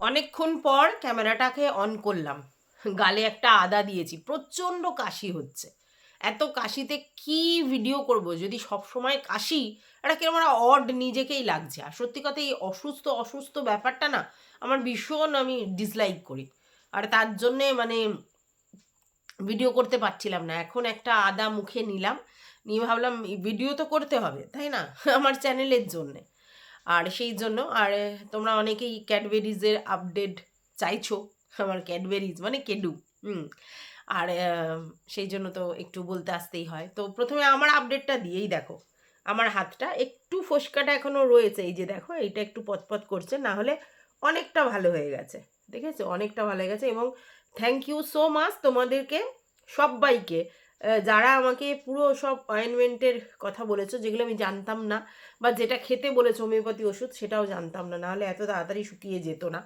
অনেকক্ষণ পর ক্যামেরাটাকে অন করলাম। গালে একটা আদা দিয়েছি। প্রচণ্ড কাশি হচ্ছে। এত কাশিতে কি ভিডিও করব? যদি সব সময় কাশি, এটা কীরকম একটা অড নিজেকেই লাগছে? আর সত্যি কথা, এই অসুস্থ অসুস্থ ব্যাপারটা না, আমার ভীষণ আমি ডিসলাইক করি। আর তার জন্যে মানে ভিডিও করতে পারছিলাম না। এখন একটা আদা মুখে নিলাম। নিয়ে ভাবলাম ভিডিও তো করতে হবে, তাই না? আমার চ্যানেলের জন্যে। আর সেই জন্য, আর তোমরা অনেকেই ক্যাডবেরিজের আপডেট চাইছো। আমার ক্যাডবেরিজ মানে কেডু হুম। আর সেই জন্য তো একটু বলতে আসতেই হয়। তো প্রথমে আমার আপডেটটা দিয়েই দেখো। আমার হাতটা একটু ফোসকাটা এখনও রয়েছে। এই যে দেখো, এইটা একটু পথপথ করছে, না হলে অনেকটা ভালো হয়ে গেছে। দেখেছ? অনেকটা ভালো হয়ে গেছে এবং থ্যাংক ইউ সো মাচ তোমাদেরকে, সবাইকে। যারা আমাকে পুরো সব অয়েনমেন্টের কথা বলেছ, যেগুলো আমি জানতাম না, বা যেটা খেতে বলেছ হোমিওপ্যাথি ওষুধ, সেটাও জানতাম না। নাহলে এত তাড়াতাড়ি শুকিয়ে যেত না।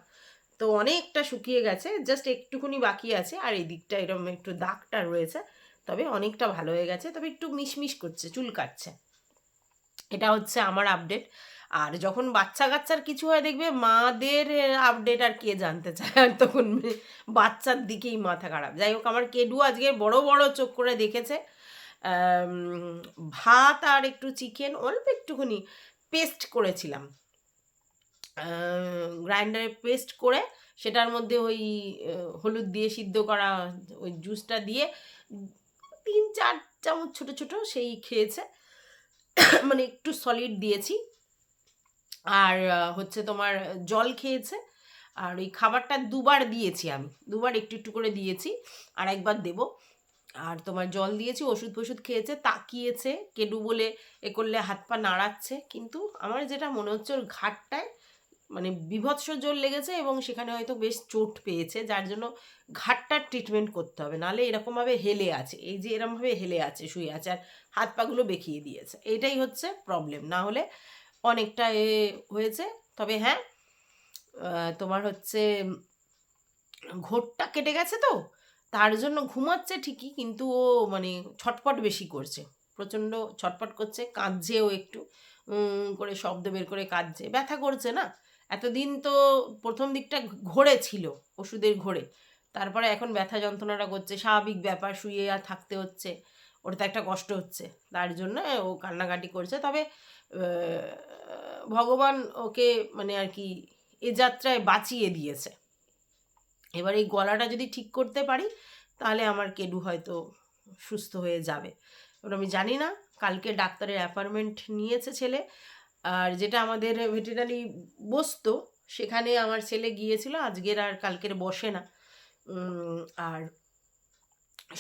তো অনেকটা শুকিয়ে গেছে জাস্ট একটুখানি বাকি আছে, আর এই দিকটা এরকম একটু দাগটা রয়েছে, তবে অনেকটা ভালো হয়ে গেছে, তবে একটু মিশমিশ করছে চুল কাটছে এটা হচ্ছে আমার আপডেট আর যখন বাচ্চা কাচ্চার কিছু হয়, দেখবে মাদের আপডেট আর কে জানতে চায়? আর তখন বাচ্চার দিকেই মাথা খারাপ। যাই হোক, আমার কেডু আজকে বড় বড় চোখ করে দেখেছে। ভাত আর একটু চিকেন অল্প একটুখানি পেস্ট করেছিলাম। গ্রাইন্ডারে পেস্ট করে সেটার মধ্যে ওই হলুদ দিয়ে সিদ্ধ করা ওই জুসটা দিয়ে তিন, চার চামচ ছোট ছোট সেই খেয়েছে। মানে একটু সলিড দিয়েছি। আর হচ্ছে তোমার জল খেয়েছে। আর ওই খাবারটা দুবার দিয়েছি আমি। দুবার একটু একটু করে দিয়েছি, আর একবার দেব। আর তোমার জল দিয়েছি, ওষুধ ফষুধ খেয়েছে, তাকিয়েছে, কেডু বলে এ করলে হাত পা নাড়াচ্ছে। কিন্তু আমার যেটা মনে হচ্ছে ওর ঘাটটায় মানে বিভৎস জোর লেগেছে এবং সেখানে হয়তো বেশ চোট পেয়েছে, যার জন্য ঘাটটার ট্রিটমেন্ট করতে হবে। নাহলে এরকমভাবে হেলে আছে, এই যে এরকমভাবে হেলে আছে, শুয়ে আছে, আর হাত পাগুলো বেঁকিয়ে দিয়েছে। এটাই হচ্ছে প্রবলেম না হলে অনেকটা এ হয়েছে। তবে হ্যাঁ তোমার হচ্ছে ঘোরটা কেটে গেছে তো, তার জন্য ঘুমাচ্ছে ঠিকই, কিন্তু ও মানে ছটপট বেশি করছে। প্রচণ্ড ছটপট করছে, কাঁদছেও একটু করে শব্দ বের করে কাঁদছে। ব্যথা করছে না। এতদিন তো প্রথম দিকটা ঘোরে ছিল ওষুধের ঘোরে। তারপরে এখন ব্যথা যন্ত্রণাটা করছে, স্বাভাবিক ব্যাপার, শুয়ে আর থাকতে হচ্ছে ওটা তো একটা কষ্ট হচ্ছে। তার জন্য ও কান্নাকাটি করছে। তবে ভগবান ওকে মানে আর কি এ যাত্রায় বাঁচিয়ে দিয়েছে। এবার এই গলাটা যদি ঠিক করতে পারি, তাহলে আমার কেডু হয়তো সুস্থ হয়ে যাবে। এবার আমি জানি না, কালকে ডাক্তারের অ্যাপয়েন্টমেন্ট নিয়েছে ছেলে, আর যেটা আমাদের ভেটেরিনারি বসতো, সেখানে আমার ছেলে গিয়েছিল, আজকের আর কালকের বসে না। আর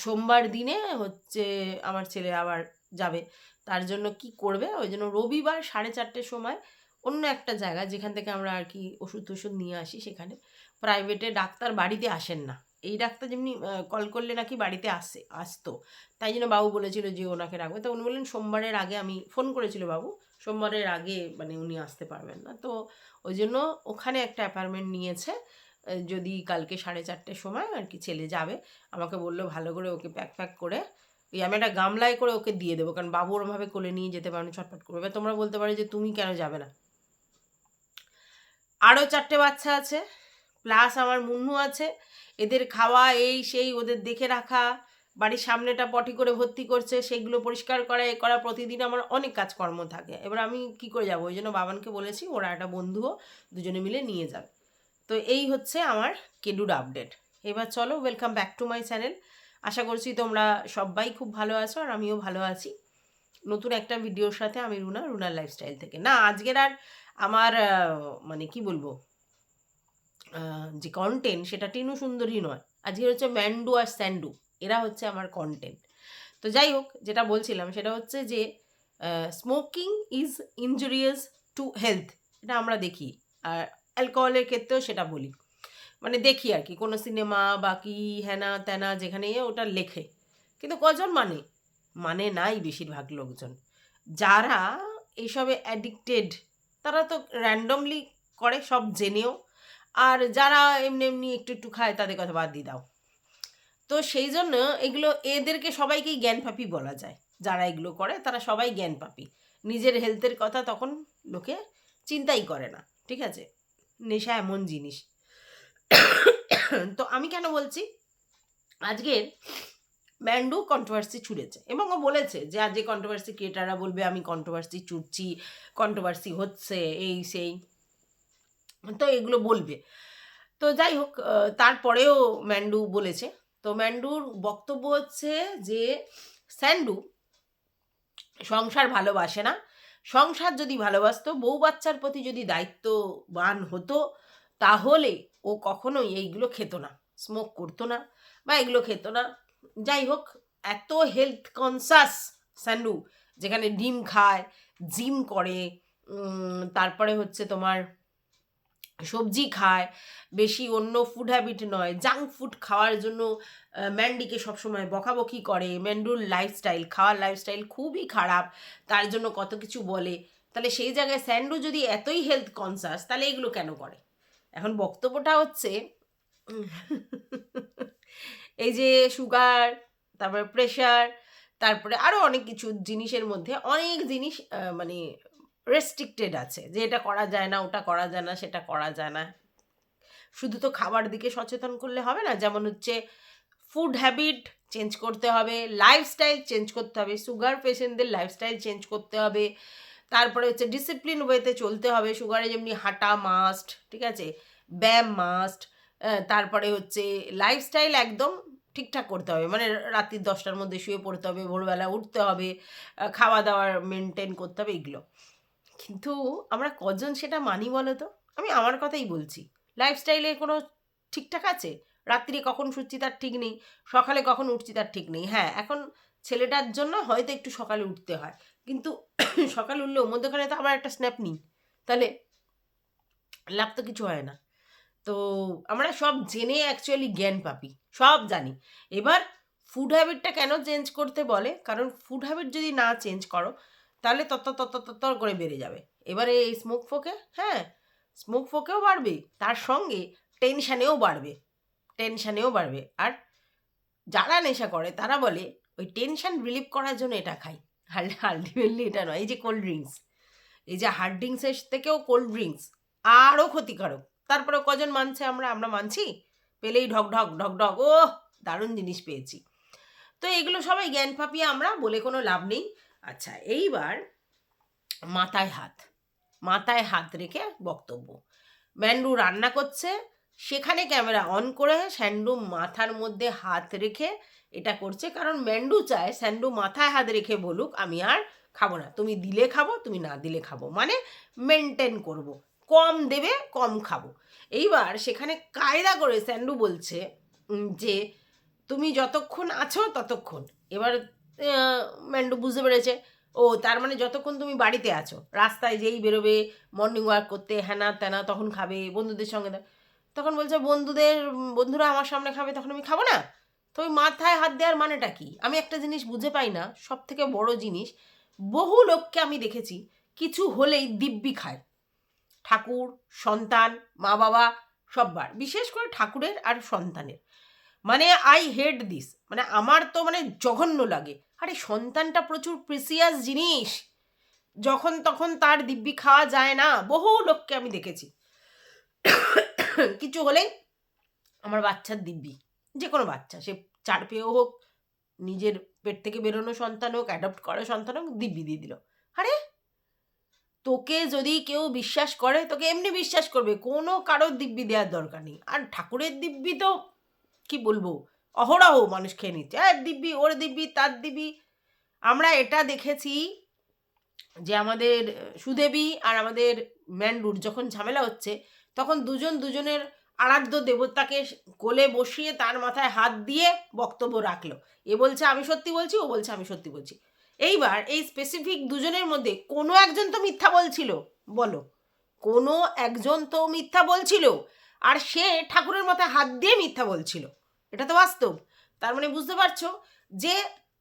সোমবার দিনে হচ্ছে আমার ছেলে আবার যাবে। তার জন্য কি করবে? ওই জন্য রবিবার সাড়ে চারটের সময় অন্য একটা জায়গা যেখান থেকে আমরা আর কি ওষুধ টষুধ নিয়ে আসি সেখানে। প্রাইভেটে ডাক্তার বাড়িতে আসেন না। এই ডাক্তার যেমনি কল করলে নাকি বাড়িতে আসে, আসতো। তাই জন্য বাবু বলেছিল যে ওনাকে রাখবে। তো উনি বললেন, সোমবারের আগে আমি ফোন করেছিল বাবু। সোমবারের আগে মানে উনি আসতে পারবেন না। তো ওই জন্য ওখানে একটা অ্যাপার্টমেন্ট নিয়েছে। যদি কালকে সাড়ে চারটের সময় আর কি ছেলে যাবে, আমাকে বলল, ভালো করে ওকে প্যাক প্যাক করে এই আমি একটা গামলায় করে ওকে দিয়ে দেবো, কারণ বাবু ওরমভাবে কোলে নিয়ে যেতে পারেন ছটফট করবে। এবার তোমরা বলতে পারো যে তুমি কেন যাবে না। আরও চারটে বাচ্চা আছে প্লাস আমার মুন্নু আছে। এদের খাওয়া, এই সেই ওদের দেখে রাখা, বাড়ির সামনেটা পটি করে ভর্তি করছে, সেগুলো পরিষ্কার করা, এ করা, প্রতিদিন আমার অনেক কাজকর্ম থাকে। এবার আমি কি করে যাব? ওই জন্য বাবানকে বলেছি, ওরা একটা বন্ধুও, দুজনে মিলে নিয়ে যাবে। তো এই হচ্ছে আমার কেডুর আপডেট এবার চলো welcome back to my channel আশা করছি তোমরা সবাই খুব ভালো আছো আর আমিও ভালো আছি। নতুন একটা ভিডিওর সাথে আমি রুনা, রুনার লাইফস্টাইল থেকে। না, আজকের আর আমার মানে কি বলব? যে কন্টেন্ট সেটা টিনু সুন্দরী নয়। আজকে হচ্ছে ম্যান্ডু আর স্যান্ডু। এরা হচ্ছে আমার কন্টেন্ট তো যাই হোক, যেটা বলছিলাম সেটা হচ্ছে যে smoking is injurious to health এটা আমরা দেখি। আর অ্যালকোহলের ক্ষেত্রেও সেটা বলি। মানে দেখি আর কি, কোনো সিনেমা বা কি হ্যানা ত্যানা যেখানে ওটা লেখে। কিন্তু কজন মানে? মানে নাই বেশিরভাগ লোকজন। যারা এইসবে অ্যাডিক্টেড তারা তো র্যান্ডমলি করে, সব জেনেও। আর যারা এমনি এমনি একটু একটু খায়, তাদের কথা বাদ দিয়ে দাও। তো সেই জন্য এগুলো, এদেরকে সবাইকেই জ্ঞানপাপী বলা যায়। যারা এগুলো করে, তারা সবাই জ্ঞানপাপী নিজের হেলথের কথা তখন লোকে চিন্তাই করে না, ঠিক আছে? নেশা এমন জিনিস। তো আমি কেন বলছি? আজকের ম্যান্ডু কন্ট্রোভার্সি ছুড়েছে এবং ও বলেছে যে আজ যে কন্ট্রোভার্সি ক্রিয়েটাররা বলবে, আমি কন্ট্রোভার্সি ছুটছি কন্ট্রোভার্সি হচ্ছে, এই সেই। তো এগুলো বলবে। তো যাই হোক তারপরেও ম্যান্ডু বলেছে। তো ম্যান্ডুর বক্তব্য হচ্ছে যে স্যান্ডু সংসার ভালোবাসে না। সংসার যদি ভালোবাসতো, বউ বাচ্চার প্রতি যদি দায়িত্ববান হতো, তাহলে ও কখনোই এইগুলো খেত না স্মোক করতো না বা এগুলো খেত না। যাই হোক, এত হেলথ কনসাস স্যান্ডু, যেখানে ডিম খায় জিম করে তারপরে হচ্ছে তোমার সবজি খায়, বেশি অন্য ফুড হ্যাবিট নয় জাঙ্ক ফুড খাওয়ার জন্য ম্যান্ডিকে সবসময় বকাবকি করে ম্যান্ডুর লাইফস্টাইল খাওয়ার লাইফস্টাইল খুবই খারাপ, তার জন্য কত কিছু বলে। তাহলে সেই জায়গায় স্যান্ডু যদি এতই হেলথ কনসাস তাহলে এগুলো কেন করে? এখন বক্তব্যটা হচ্ছে এই যে সুগার তারপরে প্রেশার তারপরে আরও অনেক কিছু জিনিসের মধ্যে অনেক জিনিস মানে রেস্ট্রিক্টেড আছে যে এটা করা যায় না ওটা করা যায় না সেটা করা যায় না। শুধু তো খাবার দিকে সচেতন করলে হবে না যেমন হচ্ছে ফুড হ্যাবিট চেঞ্জ করতে হবে লাইফস্টাইল চেঞ্জ করতে হবে সুগার পেশেন্টদের লাইফস্টাইল চেঞ্জ করতে হবে তারপরে হচ্ছে ডিসিপ্লিন ওয়েতে চলতে হবে। সুগারে যেমনি হাঁটা মাস্ট ঠিক আছে? ব্যায়াম মাস্ট তারপরে হচ্ছে লাইফস্টাইল একদম ঠিকঠাক করতে হবে। মানে রাত্রি দশটার মধ্যে শুয়ে পড়তে হবে, ভোরবেলা উঠতে হবে খাওয়া দাওয়ার মেনটেন করতে হবে, এগুলো। কিন্তু আমরা কজন সেটা মানি বলো তো? আমি আমার কথাই বলছি। লাইফস্টাইলে কোনো ঠিকঠাক আছে? রাত্রি কখন শুচ্ছি তার ঠিক নেই, সকালে কখন উঠছি তার ঠিক নেই। হ্যাঁ এখন ছেলেটার জন্য হয়তো একটু সকালে উঠতে হয়। কিন্তু সকালে উঠলেও মধ্যখানে তো আবার একটা স্ন্যাপ নিই। তাহলে লাভ তো কিছু হয় না। তো আমরা সব জেনে অ্যাকচুয়ালি জ্ঞান পাবি সব জানি। এবার ফুড হ্যাবিটটা কেন চেঞ্জ করতে বলে? কারণ ফুড হ্যাবিট যদি না চেঞ্জ করো, তাহলে তত তত তত করে বেড়ে যাবে। এবারে এই স্মোক ফোকে হ্যাঁ স্মোক ফোকেও বাড়বে, তার সঙ্গে টেনশানেও বাড়বে টেনশানেও বাড়বে। আর যারা নেশা করে, তারা বলে, ওই টেনশান রিলিভ করার জন্য এটা খাই। আলটিমেটলি এটা নয়। এই যে কোল্ড ড্রিঙ্কস এই যে হার্ড ড্রিঙ্কসের থেকেও কোল্ড ড্রিঙ্কস আরও ক্ষতিকারক। তারপরে কজন মানছে আমরা? আমরা মানছি? পেলেই ঢক ঢক ঢক ঢক। ও দারুণ জিনিস পেয়েছি। তো এগুলো সবাই জ্ঞান পাপিয়ে আমরা বলে কোনো লাভ নেই। আচ্ছা এইবার মাথায় হাত মাথায় হাত রেখে বক্তব্য। ম্যান্ডু রান্না করছে, সেখানে ক্যামেরা অন করে স্যান্ডু মাথার মধ্যে হাত রেখে এটা করছে কারণ ম্যান্ডু চায়, স্যান্ডু মাথায় হাত রেখে বলুক, আমি আর খাব না। তুমি দিলে খাব, তুমি না দিলে খাব। মানে মেনটেন করব। কম দেবে, কম খাব। এইবার সেখানে কায়দা করে স্যান্ডু বলছে যে তুমি যতক্ষণ আছো ততক্ষণ। এবার ম্যান্ডু বুঝতে পেরেছে। ও, তার মানে যতক্ষণ তুমি বাড়িতে আছো, রাস্তায় যেই বেরোবে মর্নিং ওয়াক করতে হ্যানা ত্যানা তখন খাবে, বন্ধুদের সঙ্গে তখন বলছে, বন্ধুদের, বন্ধুরা আমার সামনে খাবে, তখন আমি খাব না? তো ওই মাথায় হাত দেওয়ার মানেটা কি? আমি একটা জিনিস বুঝে পাই না সব থেকে বড় জিনিস, বহু লোককে আমি দেখেছি কিছু হলেই দিব্যি খায়। ঠাকুর, সন্তান মা বাবা সববার, বিশেষ করে ঠাকুরের আর সন্তানের। মানে আই হেড দিস মানে আমার তো মানে জঘন্য লাগে। আরে, সন্তানটা প্রচুর প্রিসিয়াস জিনিস। যখন তখন তার দিব্যি খাওয়া যায় না, বহু লোককে আমি দেখেছি। কিছু হলেই আমার বাচ্চার দিব্যি। যে কোনো বাচ্চা, সে চার পেয়েও হোক, নিজের পেট থেকে বেরোনো সন্তান হোক অ্যাডপ্ট করা সন্তান হোক, দিব্যি দিয়ে দিল। আরে, তোকে যদি কেউ বিশ্বাস করে, তোকে এমনি বিশ্বাস করবে, কোনো কারোর দিব্যি দেওয়ার দরকার নেই। আর ঠাকুরের দিব্যি তো, কি বলব, অহরহ মানুষ খেয়ে নিচ্ছে। আর দিব্যি, ওর দিব্যি, তার দিব্যি। আমরা এটা দেখেছি যে আমাদের সুদেবী আর আমাদের ম্যান্ডুর যখন ঝামেলা হচ্ছে, তখন দুজন দুজনের আরাধ্য দেবতাকে কোলে বসিয়ে তার মাথায় হাত দিয়ে বক্তব্য রাখল। এ বলছে, আমি সত্যি বলছি, ও বলছে, আমি সত্যি বলছি। এইবার এই স্পেসিফিক দুজনের মধ্যে কোনো একজন তো মিথ্যা বলছিল, বলো। কোনো একজন তো মিথ্যা বলছিল, আর সে ঠাকুরের মাথায় হাত দিয়ে মিথ্যা বলছিল। এটা তো বাস্তব। তার মানে বুঝতে পারছ যে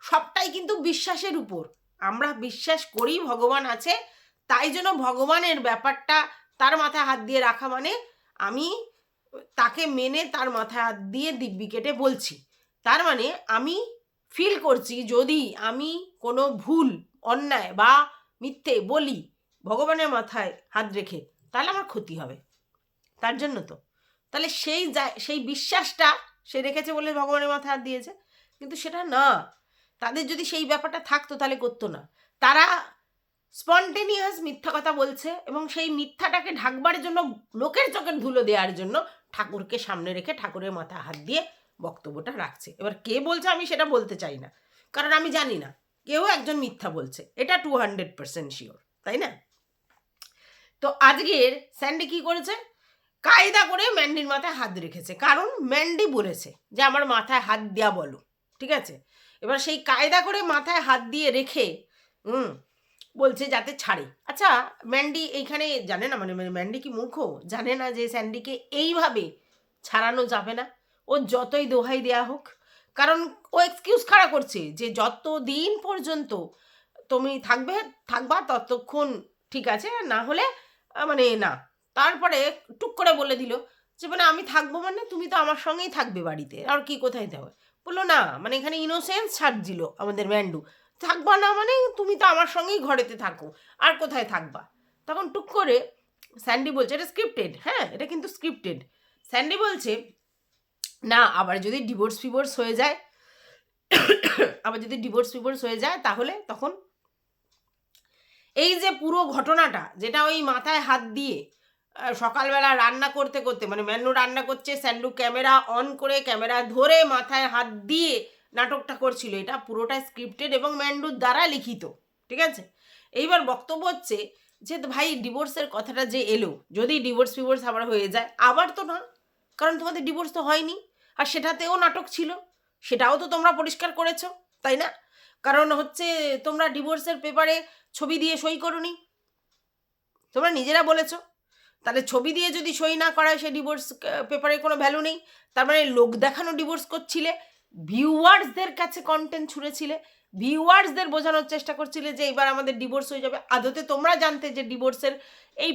সবটাই কিন্তু বিশ্বাসের উপর। আমরা বিশ্বাস করি ভগবান আছে, তাই জন্য ভগবানের ব্যাপারটা তার মাথায় হাত দিয়ে রাখা মানে আমি তাকে মেনে তার মাথায় হাত দিয়ে দিব্যি কেটে বলছি, তার মানে আমি ফিল করছি যদি আমি কোনো ভুল, অন্যায় বা মিথ্যে বলি ভগবানের মাথায় হাত রেখে, তাহলে আমার ক্ষতি হবে। তার জন্য তো। তাহলে সেই সেই বিশ্বাসটা সে রেখেছে বলে ভগবানের মাথায় হাত দিয়েছে, কিন্তু সেটা না। তাদের যদি সেই ব্যাপারটা থাকতো তাহলে করতো না। তারা স্পন্টেনিয়াস মিথ্যা কথা বলছে এবং সেই মিথ্যাটাকে ঢাকবার জন্য, লোকের চোখের ধুলো দেওয়ার জন্য ঠাকুরকে সামনে রেখে ঠাকুরের মাথায় হাত দিয়ে বক্তব্যটা রাখছে। এবার কে বলছে আমি সেটা বলতে চাই না, কারণ আমি জানি না। কেউ একজন মিথ্যা বলছে, এটা টু হান্ড্রেড পার্সেন্ট শিওর তাই না? তো আজকের স্যান্ডি কি করেছে? কায়দা করে ম্যান্ডির মাথায় হাত রেখেছে। কারণ ম্যান্ডি বলেছে যে আমার মাথায় হাত দেওয়া বলো, ঠিক আছে? এবার সেই কায়দা করে মাথায় হাত দিয়ে রেখে, হুম বলছে যাতে ছাড়ে। আচ্ছা ম্যান্ডি এইখানে জানে না মানে ম্যান্ডি কি মূর্খ? জানে না যে স্যান্ডিকে এইভাবে ছাড়ানো যাবে না। ও যতই দোহাই দেয়া হোক, কারণ ও এক্সকিউজ খাড়া করছে যে যত দিন পর্যন্ত তুমি থাকবে, থাকবা ততক্ষণ ঠিক আছে না হলে মানে না। তারপরে টুক করে বলে দিল যে মানে আমি থাকব মানে তুমি তো আমার সঙ্গেই থাকবে বাড়িতে, আর কি কোথায় দেবে বলল, না মানে এখানে ইনোসেন্স ছাড় দিল আমাদের ম্যান্ডু। থাকবা না মানে তুমি তো আমার সঙ্গেই ঘরেতে থাকো, আর কোথায় থাকবা? তখন টুক করে স্যান্ডি বলছে, এটা স্ক্রিপ্টেড হ্যাঁ এটা কিন্তু স্ক্রিপ্টেড স্যান্ডি বলছে, না, আবার যদি ডিভোর্স ফিভোর্স হয়ে যায়, আবার যদি ডিভোর্স ফিভোর্স হয়ে যায়, তাহলে তখন এই যে পুরো ঘটনাটা, যেটা ওই মাথায় হাত দিয়ে সকালবেলা রান্না করতে করতে মানে ম্যানু রান্না করছে, স্যান্ডু ক্যামেরা অন করে, ক্যামেরা ধরে মাথায় হাত দিয়ে নাটকটা করছিল। এটা পুরোটা স্ক্রিপ্টেড এবং ম্যান্ডুর দ্বারা লিখিত। ঠিক আছে? এইবার বক্তব্য হচ্ছে যে, ভাই ডিভোর্সের কথাটা যে এলো, যদি ডিভোর্স ফিভোর্স আবার হয়ে যায়, আবার তো না, কারণ তোমাদের ডিভোর্স তো হয়নি। আর সেটাতেও নাটক ছিল। সেটাও তো তোমরা পরিষ্কার করেছ, তাই না? কারণ হচ্ছে, তোমরা ডিভোর্সের পেপারে ছবি দিয়ে সই করনি। তোমরা নিজেরা বলেছ। তাহলে ছবি দিয়ে যদি সই না করায়, সে ডিভোর্স পেপারে কোনো ভ্যালু নেই। তার মানে লোক দেখানো ডিভোর্স করছিলে ভিউয়ার্সদের কাছে কন্টেন্ট ছুঁড়েছিলে, ভিউয়ার্সদের বোঝানোর চেষ্টা করছিলে যে এবার আমাদের ডিভোর্স হয়ে যাবে। আদতে তোমরা জানতে যে ডিভোর্সের এই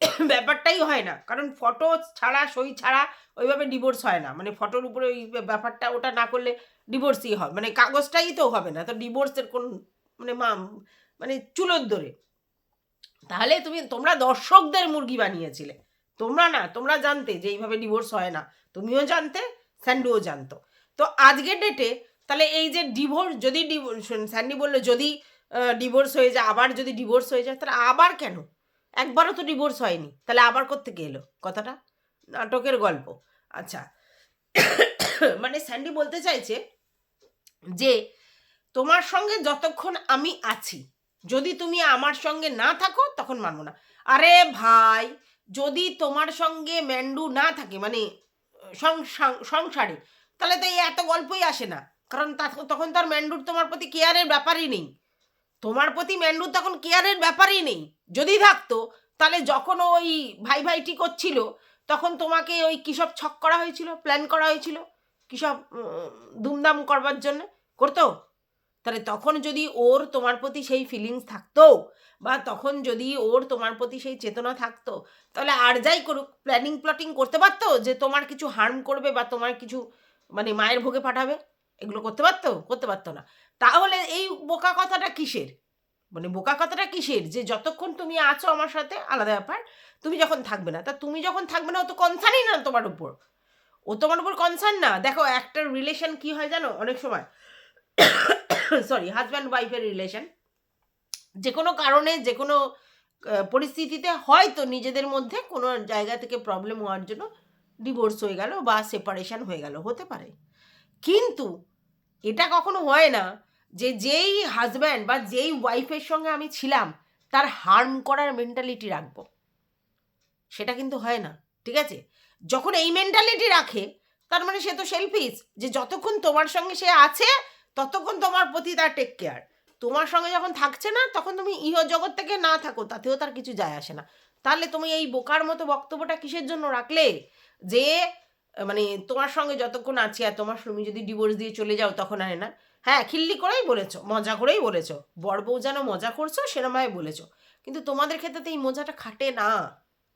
ব্যাপারটাই হয় না, কারণ ফটো ছাড়া, সই ছাড়া ওইভাবে ডিভোর্স হয় না। মানে ফটোর উপরে ওই ব্যাপারটা ওটা না করলে ডিভোর্সই হয়। মানে কাগজটাই তো হবে না, তো ডিভোর্সের কোন মানে মা মানে চুলোর দরে। তাহলে তুমি, তোমরা দর্শকদের মুরগি বানিয়েছিলে। তোমরা না, তোমরা জানতে যে এইভাবে ডিভোর্স হয় না। তুমিও জানতে, স্যান্ডুও জানতো। তো আজকের ডেটে তাহলে এই যে ডিভোর্স যদি ডিভোর্স স্যান্ডি বলল যদি ডিভোর্স হয়ে যায়, আবার যদি ডিভোর্স হয়ে যায়, তাহলে আবার কেন? একবারও তো ডিভোর্স হয়নি। তাহলে আবার কোত্থেকে এলো? কথাটা? নাটকের গল্প। আচ্ছা। মানে স্যান্ডি বলতে চাইছে যে, তোমার সঙ্গে যতক্ষণ আমি আছি, যদি তুমি আমার সঙ্গে না থাকো, তখন মানবো না। আরে ভাই, যদি তোমার সঙ্গে ম্যান্ডু না থাকে মানে সংসারে তাহলে তো এই এত গল্পই আসে না। কারণ তখন তার ম্যান্ডুর তোমার প্রতি কেয়ারের ব্যাপারই নেই। তোমার প্রতি ম্যান্ডুর তখন কেয়ারের ব্যাপারই নেই। যদি থাকতো, তাহলে যখন ওই ভাই ভাইটি করছিল, তখন তোমাকে ওই কিসব ছক করা হয়েছিল প্ল্যান করা হয়েছিল? কিসব দুমদাম করবার জন্য? করতো? তাহলে তখন যদি ওর তোমার প্রতি সেই ফিলিংস থাকতো, বা তখন যদি ওর তোমার প্রতি সেই চেতনা থাকতো, তাহলে আর যাই করুক প্ল্যানিং প্লটিং করতে পারতো যে তোমার কিছু হার্ম করবে বা তোমার কিছু মানে মায়ের ভোগে পাঠাবে? এগুলো করতে পারতো? করতে পারতো না। তাহলে এই বোকা কথাটা কিসের? মানে বোকা কথাটা কিসের? যে যতক্ষণ তুমি আছো আমার সাথে, আলাদা ব্যাপার। তুমি যখন থাকবে না, তা তুমি যখন থাকবে না, ও তো কনসার্নই না তোমার উপর। ও তোমার উপর কনসার্ন না। দেখো, একটা রিলেশন কি হয় জানো? অনেক সময় সরি হাজব্যান্ড ওয়াইফের রিলেশন যে কোনো কারণে, যে কোনো পরিস্থিতিতে হয়তো নিজেদের মধ্যে কোনো জায়গা থেকে প্রবলেম হওয়ার জন্য ডিভোর্স হয়ে গেল বা সেপারেশন হয়ে গেল, হতে পারে। কিন্তু এটা কখনো হয় না যে যেই হাজব্যান্ড বা যেই ওয়াইফের সঙ্গে আমি ছিলাম, তার হার্ম করার মেন্টালিটি রাখব। সেটা কিন্তু হয় না, ঠিক আছে? যখন এই মেন্টালিটি রাখে, তার মানে সে তো সেলফিস যে যতক্ষণ তোমার সঙ্গে সে আছে, ততক্ষণ তোমার প্রতি তার টেক কেয়ার তোমার সঙ্গে যখন থাকছে না, তখন তুমি ইহ জগৎ থেকে না থাকো, তাতেও তার কিছু যায় আসে না। তাহলে তুমি এই বোকার মতো বক্তব্যটা কিসের জন্য রাখলে? যে মানে তোমার সঙ্গে যতক্ষণ আছি আর তোমার তুমি যদি ডিভোর্স দিয়ে চলে যাও তখন আরে না। হ্যাঁ খিল্লি করেই বলেছ, মজা করেই বলেছ। বর বউ যেন মজা করছ, সেরমভাবে বলেছ। কিন্তু তোমাদের ক্ষেত্রে তো এই মজাটা খাটে না।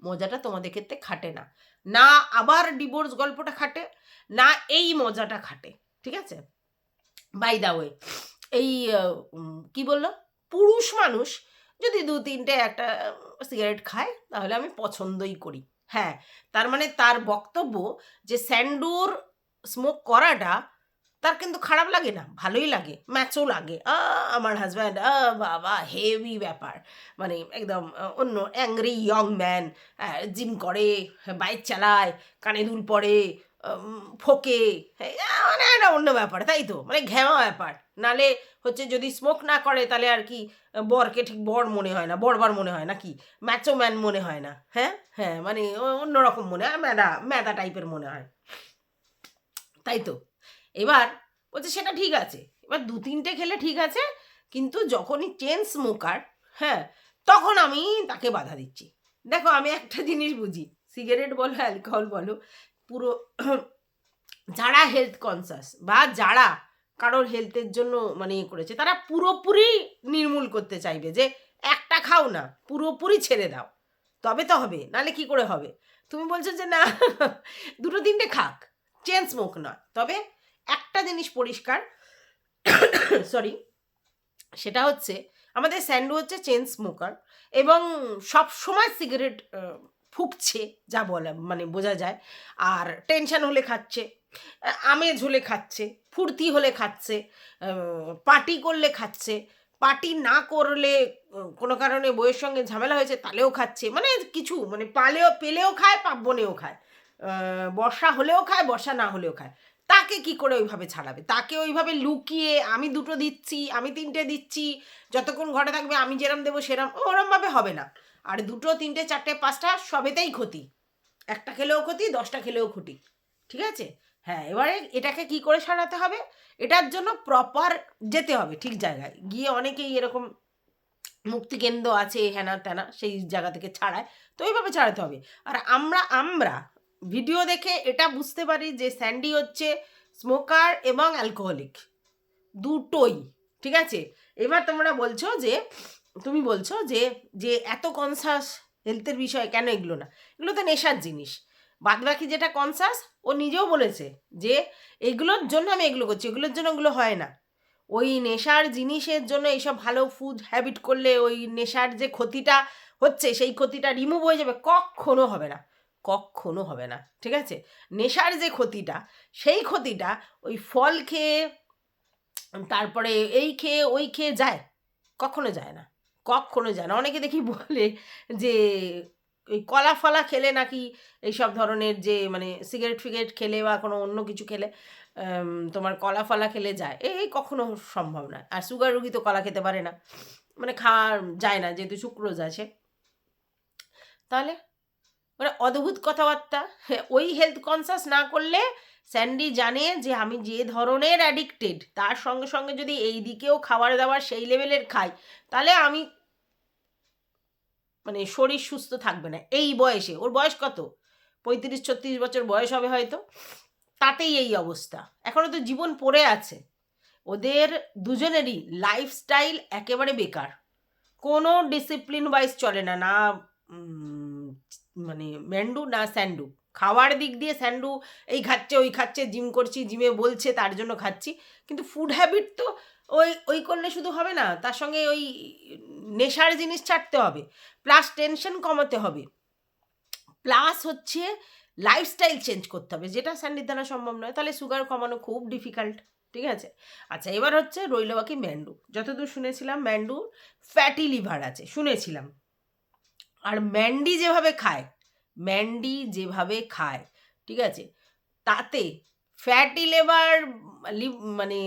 মজাটা তোমাদের ক্ষেত্রে খাটে না। না আবার ডিভোর্স গল্পটা খাটে, না এই মজাটা খাটে, ঠিক আছে? বাই দা ওয়ে এই কি বলল? পুরুষ মানুষ যদি দু তিনটে একটা সিগারেট খায়, তাহলে আমি পছন্দই করি। হ্যাঁ তার মানে তার বক্তব্য যে স্যান্ডুর স্মোক করাটা তার কিন্তু খারাপ লাগে না, ভালোই লাগে ম্যাচও লাগে। আমার হাজব্যান্ড বাবা হেভি ব্যাপার। মানে একদম অন্য অ্যাংরি ইয়ং ম্যান জিম করে বাইক চালায়, কানে দুল পরে ফোকে। হ্যাঁ, মানে একটা অন্য ব্যাপার তাই তো? মানে ঘ্যামা ব্যাপার। নালে হচ্ছে যদি স্মোক না করে তাহলে আর কি বরকে ঠিক বর মনে হয় না বরবার মনে হয় না কি ম্যাচো ম্যান মনে হয় না হ্যাঁ? হ্যাঁ মানে অন্যরকম মনে হয় ম্যাদা ম্যাদা টাইপের মনে হয়। তাই তো? এবার বলছে সেটা ঠিক আছে। এবার দু তিনটে খেলে ঠিক আছে কিন্তু যখনই চেন স্মোকার হ্যাঁ তখন আমি তাকে বাধা দিচ্ছি। দেখো আমি একটা জিনিস বুঝি সিগারেট বলো অ্যালকোহল বলো পুরো যারা হেলথ কনসাস বা যারা কারোর হেলথের জন্য মানে ইয়ে করেছে, তারা পুরোপুরি নির্মূল করতে চাইবে যে একটা খাও না, পুরোপুরি ছেড়ে দাও। তবে তো হবে নালে কি করে হবে? তুমি বলছো যে না, দুটো তিনটে খাক চেন স্মোক নয়। তবে একটা জিনিস পরিষ্কার সরি সেটা হচ্ছে আমাদের স্যান্ডু হচ্ছে চেন স্মোকার এবং সব সময় সিগারেট ফুঁকছে, যা বলে মানে বোঝা যায়। আর টেনশন হলে খাচ্ছে, আমেজ হলে খাচ্ছে, ফুর্তি হলে খাচ্ছে পার্টি করলে খাচ্ছে, পার্টি না করলে কোনো কারণে বইয়ের সঙ্গে ঝামেলা হয়েছে তালেও খাচ্ছে মানে কিছু মানে পালেও, পেলেও খায় পাব্বনেও খায়। বর্ষা হলেও খায়, বর্ষা না হলেও খায়। তাকে কি করে ওইভাবে ছাড়াবে? তাকে ওইভাবে লুকিয়ে, আমি দুটো দিচ্ছি, আমি তিনটে দিচ্ছি, যতক্ষণ ঘরে থাকবে আমি যেরম দেবো সেরম, ওরমভাবে হবে না। আর দুটো, তিনটে, চারটে, পাঁচটা সবেতেই ক্ষতি। একটা খেলেও ক্ষতি, দশটা খেলেও ক্ষতি। ঠিক আছে? হ্যাঁ এবারে এটাকে কি করে সারাতে হবে? এটার জন্য প্রপার যেতে হবে ঠিক জায়গায়। গিয়ে অনেকেই এরকম মুক্তিকেন্দ্র আছে হ্যানা ত্যানা, সেই জায়গা থেকে ছাড়ায়। তো এইভাবে ছাড়াতে হবে। আর আমরা আমরা ভিডিও দেখে এটা বুঝতে পারি যে স্যান্ডি হচ্ছে স্মোকার এবং অ্যালকোহলিক দুটোই। ঠিক আছে? এবার তোমরা বলছো যে তুমি বলছো যে যে এত কনসাস হেলথের বিষয় কেন এগুলো না? এগুলো তো নেশার জিনিস। বাদ বাকি যেটা কনসাস ও নিজেও বলেছে যে, এগুলোর জন্য আমি এগুলো করছি, এগুলোর জন্য ওগুলো হয় না। ওই নেশার জিনিসের জন্য এইসব ভালো ফুড হ্যাবিট করলে ওই নেশার যে ক্ষতিটা হচ্ছে, সেই ক্ষতিটা রিমুভ হয়ে যাবে, কখনো হবে না। কখনো হবে না, ঠিক আছে? নেশার যে ক্ষতিটা, সেই ক্ষতিটা ওই ফল খেয়ে, তারপরে এই খেয়ে, ওই খেয়ে যায়, কখনো যায় না। কখনো যায় না। অনেকে দেখি বলে যে ওই কলা ফলা খেলে নাকি এইসব ধরনের যে মানে সিগারেট ফিগারেট খেলে বা কোনো অন্য কিছু খেলে তোমার কলা ফলা খেলে যায়। এই কখনো সম্ভব না। আর সুগার রুগী তো কলা খেতে পারে না। মানে খাওয়া যায় না যেহেতু সুক্রোজ আছে। তাহলে মানে অদ্ভুত কথাবার্তা হ্যাঁ, ওই হেলথ কনসাস না করলে স্যান্ডি জানে যে আমি যে ধরনের অ্যাডিক্টেড তার সঙ্গে সঙ্গে যদি এই দিকেও খাবার দাবার সেই লেভেলের খাই তাহলে আমি মানে শরীর সুস্থ থাকবে না। এই বয়সে, ওর বয়স কত? পঁয়ত্রিশ, ছত্রিশ বছর বয়স হবে হয়তো। তাতেই এই অবস্থা। এখনও তো জীবন পড়ে আছে। ওদের দুজনেরই লাইফস্টাইল একেবারে বেকার। কোনো ডিসিপ্লিন ওয়াইজ চলে না না মানে ম্যান্ডু না স্যান্ডু খাওয়ার দিক দিয়ে স্যান্ডু এই খাচ্ছে, ওই খাচ্ছে জিম করছি জিমে বলছে, তার জন্য খাচ্ছি। কিন্তু ফুড হ্যাবিট তো ওই ওই করলে শুধু হবে না, তার সঙ্গে ওই নেশার জিনিস ছাড়তে হবে প্লাস টেনশন কমাতে হবে। প্লাস হচ্ছে লাইফস্টাইল চেঞ্জ করতে হবে, যেটা স্যান্ডির দ্বারা সম্ভব নয়, তাহলে সুগার কমানো খুব ডিফিকাল্ট ঠিক আছে? আচ্ছা এবার হচ্ছে রইল বাকি ম্যান্ডু যতদূর শুনেছিলাম ম্যান্ডু ফ্যাটি লিভার আছে, শুনেছিলাম। আর ম্যান্ডি যেভাবে খায় ম্যান্ডি যেভাবে খায়, ঠিক আছে? তাতে ফ্যাটি লিভার মানে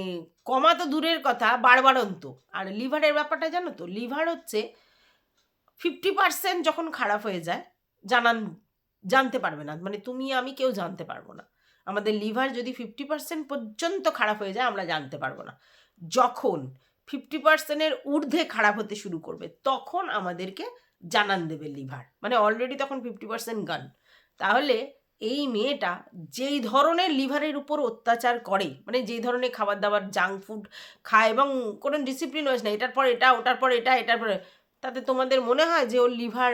কমা তো দূরের কথা, বাড়বাড়ন্ত। আর লিভারের ব্যাপারটা জানো তো? লিভার হচ্ছে ফিফটি পার্সেন্ট যখন খারাপ হয়ে যায়, জানান, জানতে পারবে না। মানে তুমি, আমি কেউ জানতে পারব না। আমাদের লিভার যদি ফিফটি পার্সেন্ট পর্যন্ত খারাপ হয়ে যায়, আমরা জানতে পারব না। যখন ফিফটি পার্সেন্টের ঊর্ধ্বে খারাপ হতে শুরু করবে, তখন আমাদেরকে জানান দেবে লিভার। মানে অলরেডি তখন ফিফটি পার্সেন্ট গান তাহলে এই মেয়েটা যেই ধরনের লিভারের উপর অত্যাচার করে মানে যেই ধরনের খাবার দাবার জাঙ্ক ফুড খায় এবং কোনো ডিসিপ্লিন হয়েছে না এটার পর এটা, ওটার পর এটা, এটার পরে তাতে তোমাদের মনে হয় যে ওর লিভার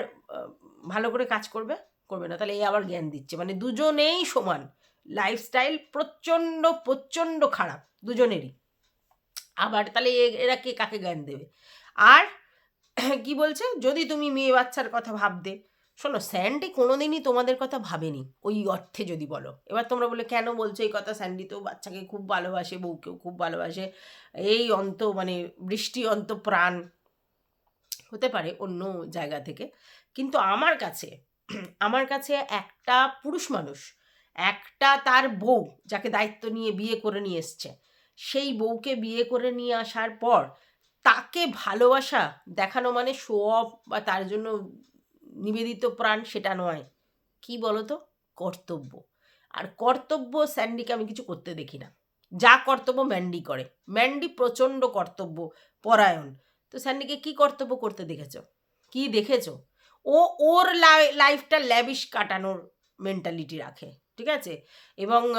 ভালো করে কাজ করবে? করবে না, তাহলে এই আবার জ্ঞান দিচ্ছে। মানে দুজনেই সমান। লাইফস্টাইল প্রচণ্ড প্রচণ্ড খারাপ, দুজনেরই। আবার তাহলে এরা কে, কাকে জ্ঞান দেবে? আর কি বলছে? যদি তুমি মেয়ে বাচ্চার কথা ভাবতে শোনো, স্যান্ডি কোনোদিনই তোমাদের কথা ভাবেনি, ওই অর্থে যদি বলো। এবার তোমরা বলে, কেন বলছো এই কথা? স্যান্ডি তো বাচ্চাকে খুব ভালোবাসে, বউকেও খুব ভালোবাসে। এই অন্ত মানে বৃষ্টি অন্ত প্রাণ হতে পারে অন্য জায়গা থেকে। কিন্তু আমার কাছে আমার কাছে একটা পুরুষ মানুষ, একটা তার বউ যাকে দায়িত্ব নিয়ে বিয়ে করে নিয়ে এসছে, সেই বউকে বিয়ে করে নিয়ে আসার পর তাকে ভালোবাসা দেখানো মানে শো অফ বা তার জন্য নিবেদিত প্রাণ সেটা নয়। কি বলতো? কর্তব্য। আর কর্তব্য স্যান্ডিকে আমি কিছু করতে দেখি না। যা কর্তব্য ম্যান্ডি করে। ম্যান্ডি প্রচণ্ড কর্তব্য, পরায়ণ। তো স্যান্ডিকে কি কর্তব্য করতে দেখেছ? কি দেখেছ? ও ওর লাইফটা ল্যাবিশ কাটানোর মেন্টালিটি রাখে। ঠিক আছে? এবং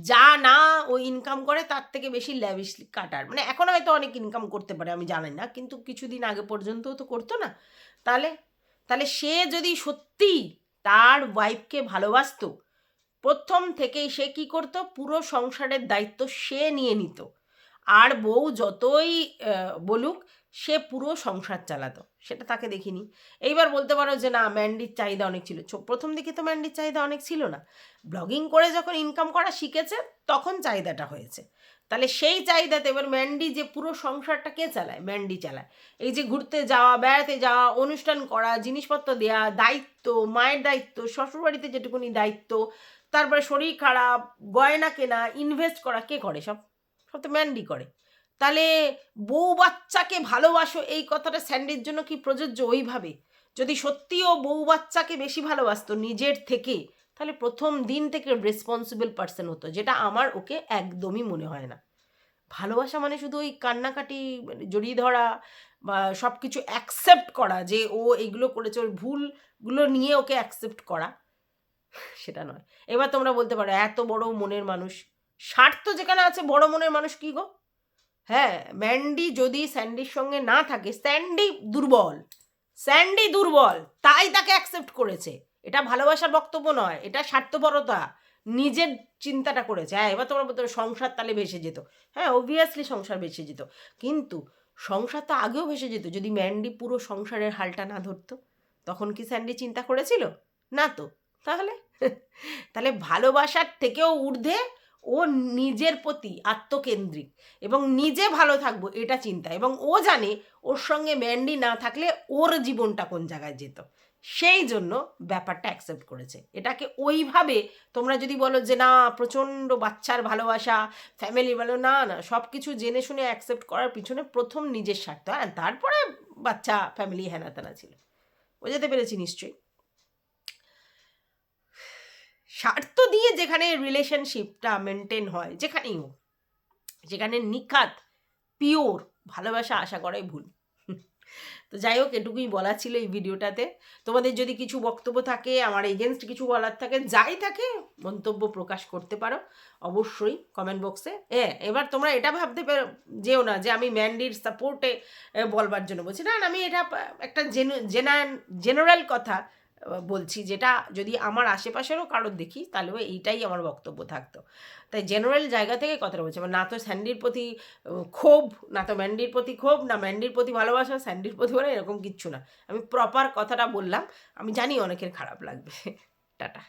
যা না ও ইনকাম করে তার থেকে বেশি ল্যাবিশ কাটার। মানে এখন হয়তো অনেক ইনকাম করতে পারে, আমি জানি না। কিন্তু কিছুদিন আগে পর্যন্তও তো করতো না। তাহলে তাহলে সে যদি সত্যি তার ওয়াইফকে ভালোবাসতো, প্রথম থেকেই সে কি করতো? পুরো সংসারের দায়িত্ব সে নিয়ে নিত। আর বউ যতই বলুক, সে পুরো সংসার চালাতো। সেটা তাকে দেখিনি। এইবার বলতে পারো যে না ম্যান্ডির চাহিদা অনেক ছিল। প্রথম দিকে তো ম্যান্ডির চাহিদা অনেক ছিল না। ব্লগিং করে যখন ইনকাম করা শিখেছে, তখন চাহিদাটা হয়েছে। তাহলে সেই চাহিদাতে এবার ম্যান্ডি যে পুরো সংসারটা কে চালায়? ম্যান্ডি চালায়। এই যে ঘুরতে যাওয়া, বেড়াতে যাওয়া, অনুষ্ঠান করা, জিনিসপত্র দেওয়া দায়িত্ব, মায়ের দায়িত্ব, শ্বশুরবাড়িতে যেটুকুনি দায়িত্ব, তারপরে শরীর খারাপ, গয়না কেনা ইনভেস্ট করা কে করে সব? সব তো ম্যান্ডি করে। তাহলে বউ বাচ্চাকে ভালোবাসো, এই কথাটা স্যান্ডির জন্য কি প্রযোজ্য? ওইভাবে। যদি সত্যিও বউ বাচ্চাকে বেশি ভালোবাসতো নিজের থেকে তাহলে প্রথম দিন থেকে রেসপন্সিবল পার্সন হতো, যেটা আমার ওকে একদমই মনে হয় না। ভালোবাসা মানে শুধু ওই কান্নাকাটি মানে জড়িয়ে ধরা বা সব কিছু অ্যাকসেপ্ট করা যে ও এইগুলো করেছে, ওর ভুলগুলো নিয়ে ওকে অ্যাকসেপ্ট করা, সেটা নয়। এবার তোমরা বলতে পারো, এত বড় মনের মানুষ, স্বার্থ যেখানে আছে, বড় মনের মানুষ কি গো? হ্যাঁ ম্যান্ডি যদি স্যান্ডির সঙ্গে না থাকে স্যান্ডি দুর্বল স্যান্ডি দুর্বল, তাই তাকে অ্যাকসেপ্ট করেছে। এটা ভালোবাসার বক্তব্য নয়, এটা স্বার্থপরতা। নিজের চিন্তাটা করেছে। হ্যাঁ এবার তোমরা বলতে সংসার তাহলে ভেসে যেত। হ্যাঁ অবভিয়াসলি সংসার ভেসে যেত। কিন্তু সংসার তো আগেও ভেসে যেত। যদি ম্যান্ডি পুরো সংসারের হালটা না ধরতো, তখন কি স্যান্ডি চিন্তা করেছিল? না তো। তাহলে? তাহলে ভালোবাসার থেকেও ঊর্ধ্বে ও নিজের প্রতি আত্মকেন্দ্রিক এবং নিজে ভালো থাকব এটা চিন্তা এবং ও জানে ওর সঙ্গে ম্যান্ডি না থাকলে ওর জীবনটা কোন জায়গায় যেত। সেই জন্য ব্যাপারটা অ্যাকসেপ্ট করেছে। এটাকে ওইভাবে তোমরা যদি বলো যে, না, প্রচণ্ড বাচ্চার ভালোবাসা ফ্যামিলি বলো, না না সব কিছু জেনে শুনে অ্যাকসেপ্ট করার পিছনে প্রথম নিজের স্বার্থ। হ্যাঁ তারপরে বাচ্চা ফ্যামিলি হেনা তেনা ছিল। বোঝাতে পেরেছি নিশ্চয়ই। স্বার্থ দিয়ে যেখানে রিলেশনশিপটা মেনটেন হয়, যেখানেই হোক, যেখানে নিখাত পিওর ভালোবাসা আশা করাই ভুল। তো যাই হোক, এটুকুই বলা ছিল এই ভিডিওটাতে। তোমাদের যদি কিছু বক্তব্য থাকে, আমার এগেনস্ট কিছু বলার থাকে, যাই থাকে, মন্তব্য প্রকাশ করতে পারো, অবশ্যই কমেন্ট বক্সে হ্যাঁ এবার তোমরা এটা ভাবতে যেও না যে আমি ম্যান্ডির সাপোর্টে বলবার জন্য বলছি। না আমি এটা একটা জেনারেল কথা বলছি যেটা যদি আমার আশেপাশেরও কারোর দেখি, তাহলেও এইটাই আমার বক্তব্য থাকতো। তাই জেনারেল জায়গা থেকে কথাটা বলছি। না তো স্যান্ডির প্রতি ক্ষোভ, না তো ম্যান্ডির প্রতি ক্ষোভ, না ম্যান্ডির প্রতি ভালোবাসা, স্যান্ডির প্রতি বলে এরকম কিচ্ছু না। আমি প্রপার কথাটা বললাম। আমি জানি অনেকের খারাপ লাগবে। টাটা।